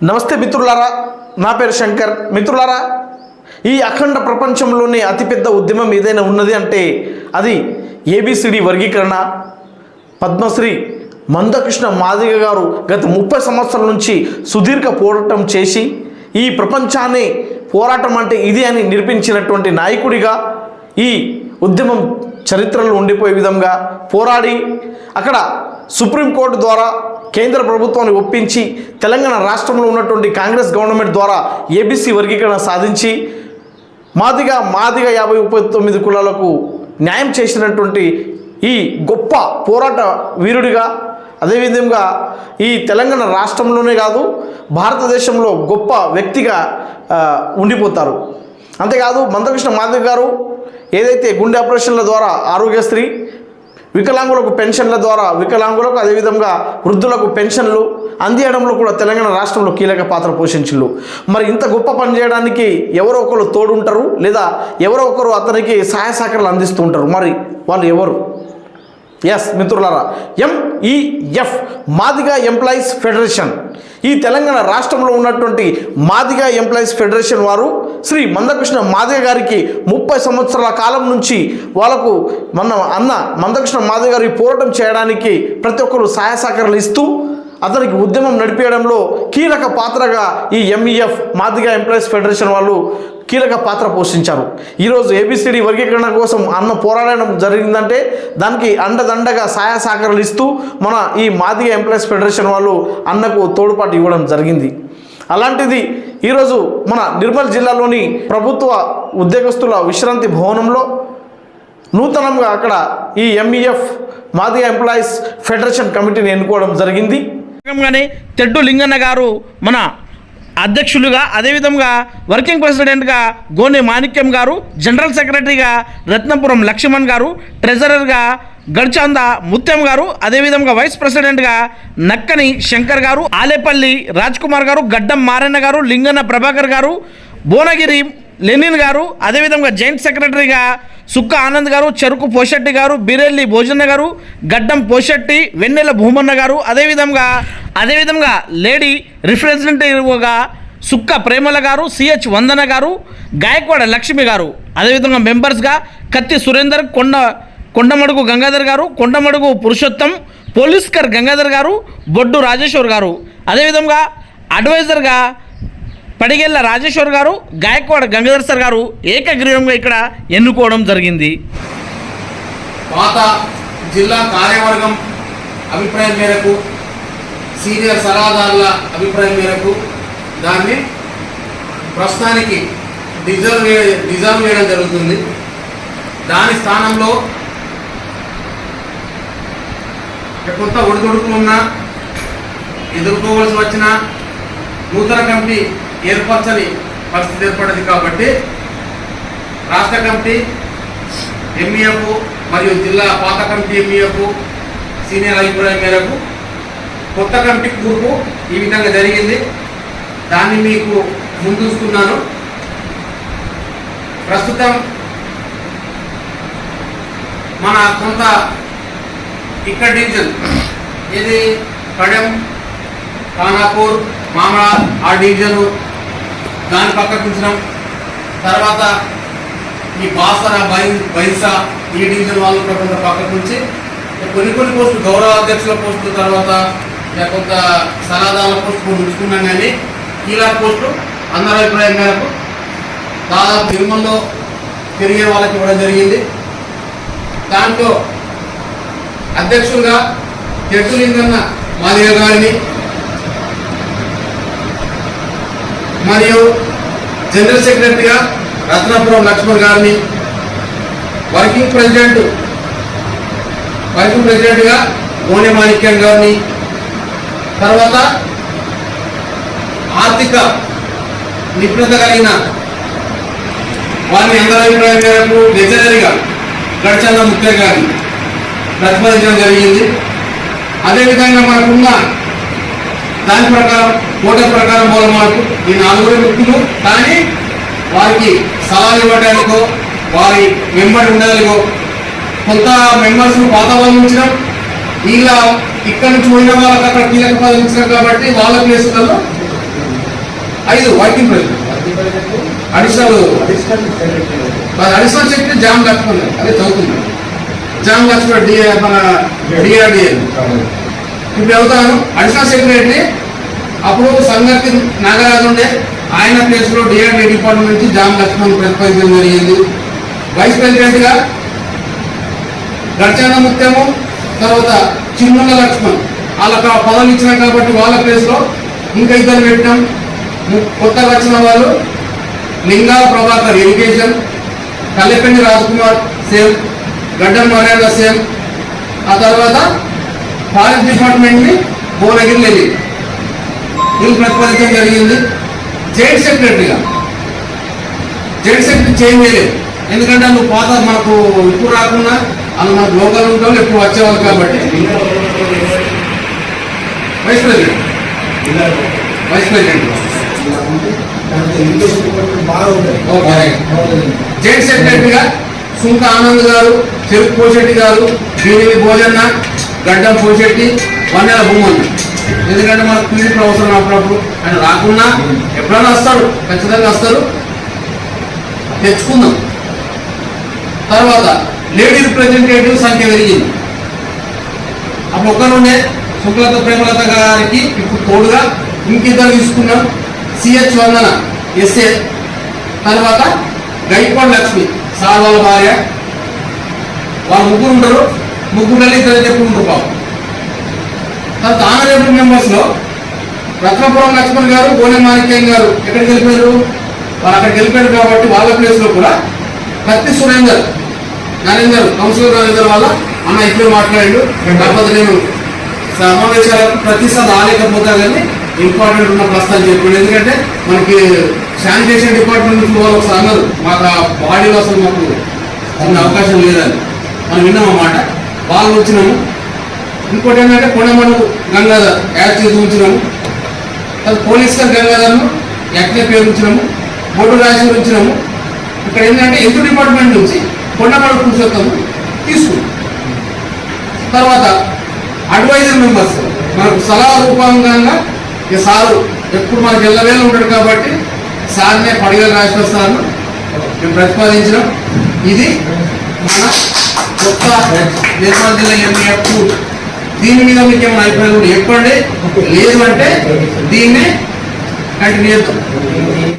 నమస్తే మిత్రులారా నా పేరు శంకర్. మిత్రులారా ఈ అఖండ ప్రపంచంలోనే అతిపెద్ద ఉద్యమం ఏదైనా ఉన్నది అంటే అది ఏబిసిడి వర్గీకరణ. పద్మశ్రీ మందకృష్ణ మాదిగ గారు గత ముప్పై సంవత్సరాల నుంచి సుదీర్ఘ పోరాటం చేసి ఈ ప్రపంచాన్ని పోరాటం అంటే ఇది అని నిరూపించినటువంటి నాయకుడిగా ఈ ఉద్యమం చరిత్రలో ఉండిపోయే విధంగా పోరాడి అక్కడ సుప్రీంకోర్టు ద్వారా కేంద్ర ప్రభుత్వాన్ని ఒప్పించి తెలంగాణ రాష్ట్రంలో ఉన్నటువంటి కాంగ్రెస్ గవర్నమెంట్ ద్వారా ఏబీసీ వర్గీకరణ సాధించి మాదిగా మాదిగా యాభై ముప్పై తొమ్మిది కులాలకు న్యాయం చేసినటువంటి ఈ గొప్ప పోరాట వీరుడిగా అదేవిధంగా ఈ తెలంగాణ రాష్ట్రంలోనే కాదు భారతదేశంలో గొప్ప వ్యక్తిగా ఉండిపోతారు. అంతేకాదు మందకృష్ణ మాధవ్ గారు ఏదైతే గుండె ఆపరేషన్ల ద్వారా ఆరోగ్యశ్రీ వికలాంగులకు పెన్షన్ల ద్వారా వికలాంగులకు అదేవిధంగా వృద్ధులకు పెన్షన్లు అందియడంలో కూడా తెలంగాణ రాష్ట్రంలో కీలక పాత్ర పోషించిండు మరి ఇంత గొప్ప పని చేయడానికి ఎవరో ఒకరు తోడుంటారు లేదా ఎవరో ఒకరు అతనికి సహాయ సహకారాలు అందిస్తూ ఉంటారు. మరి వాళ్ళు ఎవరు? ఎస్ మిత్రులారా ఎంఈఎఫ్ మాదిగా ఎంప్లాయీస్ ఫెడరేషన్ ఈ తెలంగాణ రాష్ట్రంలో ఉన్నటువంటి మాదిగా ఎంప్లాయీస్ ఫెడరేషన్ వారు శ్రీ మందకృష్ణ మాదిగ గారికి ముప్పై సంవత్సరాల కాలం నుంచి వాళ్ళకు మన అన్న మందకృష్ణ మాదిగ గారి పోరాటం చేయడానికి ప్రతి ఒక్కరు సహాయ సహకారాలు ఇస్తూ అతనికి ఉద్యమం నడిపేయడంలో కీలక పాత్రగా ఈ ఎంఈఎఫ్ మాదిగా ఎంప్లాయీస్ ఫెడరేషన్ వాళ్ళు కీలక పాత్ర పోషించారు. ఈరోజు ఏబిసిడి వర్గీకరణ కోసం అన్న పోరాడడం జరిగిందంటే దానికి అండదండగా సహాయ సహకారాలు ఇస్తూ మన ఈ మాదిగ ఎంప్లాయీస్ ఫెడరేషన్ వాళ్ళు అన్నకు తోడ్పాటు ఇవ్వడం జరిగింది. అలాంటిది ఈరోజు మన నిర్మల్ జిల్లాలోని ప్రభుత్వ ఉద్యోగస్తుల విశ్రాంతి భవనంలో నూతనంగా అక్కడ ఈ ఎంఈఎఫ్ మాదిగ ఎంప్లాయీస్ ఫెడరేషన్ కమిటీని ఎన్నుకోవడం జరిగింది. తెడ్డు లింగన్న గారు మన అధ్యక్షులుగా అదేవిధంగా వర్కింగ్ ప్రెసిడెంట్గా గోనె మాణిక్యం గారు జనరల్ సెక్రటరీగా రత్నపురం లక్ష్మణ్ గారు ట్రెజరర్గా గడిచాంద ముత్యం గారు అదేవిధంగా వైస్ ప్రెసిడెంట్గా నక్కని శంకర్ గారు ఆలేపల్లి రాజ్ కుమార్ గారు గడ్డం మారన్న గారు లింగన్న ప్రభాకర్ గారు భువనగిరి లెనిన్ గారు అదేవిధంగా జాయింట్ సెక్రటరీగా సుక్క ఆనంద్ గారు చెరుకు పోషెట్టి గారు బిరెల్లి భోజన్న గారు గడ్డం పోషెట్టి వెన్నెల భూమన్న గారు అదేవిధంగా అదేవిధంగా లేడీ రిప్రజెంటేటివ్గా సుక్క ప్రేమల గారు సిహెచ్ వందన గారు గాయక్వాడ లక్ష్మి గారు. అదేవిధంగా మెంబర్స్గా కత్తి సురేందర్ కొండ కొండమడుగు గంగాధర్ గారు కొండమడుగు పురుషోత్తం పోలీస్కర్ గంగాధర్ గారు బొడ్డు రాజేశ్వర్ గారు. అదేవిధంగా అడ్వైజర్గా పడిగెళ్ళ రాజేశ్వర్ గారు గాయక్వాడ గంగాధర్ సార్ గారు ఏకగ్రీవంగా ఇక్కడ ఎన్నుకోవడం జరిగింది. పాత జిల్లా కార్యవర్గం అభిప్రాయం మేరకు సీనియర్ సలహాదారుల అభిప్రాయం మేరకు దాన్ని ప్రస్తుతానికి డిజర్వ్ డిజర్వ్ చేయడం జరుగుతుంది. దాని స్థానంలో కొంత ఒడిదుడుకులున్న ఎదుర్కోవలసి వచ్చిన నూతన కమిటీ ఏర్పరచని పరిస్థితి ఏర్పడింది కాబట్టి రాష్ట్ర కమిటీ ఎంఈఎఫ్ మరియు జిల్లా పాత కమిటీ ఎంఈఎఫ్ సీనియర్ అభిప్రాయం మేరకు కొత్త కమిటీ కూర్పు ఈ విధంగా జరిగింది. దాన్ని మీకు ముందుస్తున్నాను. ప్రస్తుతం మన కొంత ఇక్కడ డివిజన్ ఇది కడెం ఖానాపూర్ మామల ఆ డివిజను దాని పక్కకు ఉంచడం తర్వాత ఈ బాసరా బై బైసా ఈ డివిజన్ వాళ్ళు కూడా కొంత పక్కకు ఉంచి కొన్ని కొన్ని పోస్టులు గౌరవ అధ్యక్షుల పోస్టుల తర్వాత కొంత సలహాదారుల పోస్టు కూడా ఉంచుకున్నాం కానీ కీలక పోస్టు అందరి అభిప్రాయం మేరకు దాదాపు తిరుమలలో తిరిగే వాళ్ళకి ఇవ్వడం జరిగింది. దాంట్లో అధ్యక్షులుగా జట్టులింగన్న మాదిగ గారిని మరియు జనరల్ సెక్రటరీగా రత్నాపురం లక్ష్మణ్ గారిని వర్కింగ్ ప్రెసిడెంట్ వర్కింగ్ ప్రెసిడెంట్గా గోనె మాణిక్యం గారిని తర్వాత ఆర్థిక నిపుణత కలిగిన వారిని అందరి అభిప్రాయం మేరకు లెక్చరర్గా గడిచన్న ముఖ్య గారిని ప్రతిపాదించడం జరిగింది. అదేవిధంగా మనకున్న దాని ప్రకారం కోట ప్రకారం పోల మనకు ఈ నలుగురు వ్యక్తులు కానీ వారికి సలహాలు ఇవ్వడానికో వారి వెంబడి ఉండడానికో కొంత మెంబర్స్ పాత వాళ్ళు వీళ్ళ ఇలా ఇక్కడ నుంచి పోయిన వాళ్ళకి అక్కడ కీలక పదవి ఇచ్చారు కాబట్టి వాళ్ళ ప్లేసులలో ఐదు working president additional additional secretary Jam Laxman అదే చదువుతున్నాడు జామ్ లక్ష్మణ్ డిఏ మన డిఆర్డిఏ ఇప్పుడు చదువుతాను అడిషనల్ సెక్రటరీ. అప్పుడు సంగతి నాగరాజు ఉండే. ఆయన ప్లేస్లో డిఆర్డీ డిపార్ట్మెంట్ నుంచి జామ్ లక్ష్మణ్ ప్రతిపాదించడం జరిగింది. వైస్ ప్రెసిడెంట్గా గడిచాన ముత్యము తర్వాత చిన్నుల లక్ష్మణ్. వాళ్ళకి ఆ పదవి ఇచ్చినాం కాబట్టి వాళ్ళ ప్లేస్లో ఇంకా ఇద్దరు పెట్టినాం. కొత్త వచ్చిన వాళ్ళు Lingala Prabhakar education Kallepalli Rajkumar same Gaddam Narayana same. ఆ తర్వాత ఫారెస్ట్ డిపార్ట్మెంట్ని భువనగిరి లేని వీళ్ళు ప్రతిపాదించడం జరిగింది. జైంట్ సెక్రటరీగా. జైంట్ సెక్రటరీ చేంజ్ చేయలేదు. ఎందుకంటే నువ్వు పాత మనకు ఇప్పుడు రాకుండా అన్న లోకల్ ఉంటాం ఎప్పుడు వచ్చేవాళ్ళు కాబట్టి. Vice president vice president okay joint సెక్రటరీగా సుంక ఆనంద్ గారు చెరుకు పోషెట్టి గారు బీడివి భోజన్న గడ్డం పోషెట్టి వన్నెల భూమన్న ఎందుకంటే మనకు పీడిపి అవసరం అప్పుడప్పుడు. ఆయన రాకున్నా ఎప్పుడైనా వస్తాడు ఖచ్చితంగా వస్తారు. తెచ్చుకుందాం. తర్వాత లేడీ రిప్రజెంటేటివ్ సంఖ్య పెరిగింది. అప్పుడు ఒక్కరుండే శుక్లత ప్రేమలత గారికి ఇప్పుడు తోడుగా ఇంకిద్దరు తీసుకున్నాం. సిహెచ్ వందన ఎస్ఏ తర్వాత గైకోడ్ లక్ష్మి సార్ వాళ్ళ భార్య. వాళ్ళు ముగ్గురు ఉంటారు. ముగ్గురు ఇద్దరు చెప్పుకుంటారు పాపం. తర్వాత ఆనరేబుల్ మెంబర్స్లో రత్నపురం లక్ష్మణ్ గారు గోనె మాణిక్యం గారు ఎక్కడికి వెళ్ళిపోయారు? వాళ్ళు అక్కడికి వెళ్ళిపోయారు కాబట్టి వాళ్ళ ప్లేస్లో కూడా కత్తి సురేందర్ నరేందర్ కౌన్సిలర్ నరేందర్ వాళ్ళ అన్న ఇప్పుడే మాట్లాడాడు. కాకపోతే నేను సమావేశాలు ప్రతిసారి రాలేకపోతా కానీ ఇంపార్టెంట్ ఉన్న ప్రస్తుతం చెప్పాడు. ఎందుకంటే మనకి శానిటేషన్ డిపార్ట్మెంట్ నుంచి వాళ్ళు ఒకసారి అన్నారు మాకు ఆ బాడీలో అసలు మాకు అన్న అవకాశం లేదని. మనం విన్నాం అన్నమాట. వాళ్ళు వచ్చినాము. ఇంకోటి ఏంటంటే కొండమడు గంగాధర్ యాడ్ చేసి ఉంచినాము. అది పోలీస్ గంగాధర్ను ఎట్లే పేరు ఉంచినాము. బోర్డు రాసి ఉంచినాము. ఇక్కడ ఏంటంటే ఎదురు డిపార్ట్మెంట్ నుంచి కొండమడు పురుషోత్తం తీసుకుంది తర్వాత అడ్వైజర్ మెంబర్స్ మనకు సలహా రూపంగా ఇక సారు ఎప్పుడు మనకు ఎల్లవేళ ఉంటాడు కాబట్టి సార్నే పడిగల రాజేశ్వర సార్ను మేము ప్రతిపాదించడం ఇది మన కొత్త నిర్మల్ జిల్లా ఎంఈఎఫ్ దీని మీద మీకు ఏమైనా అభిప్రాయం కూడా చెప్పండి. లేదు అంటే దీన్నే కంటిన్యూ చేద్దాం.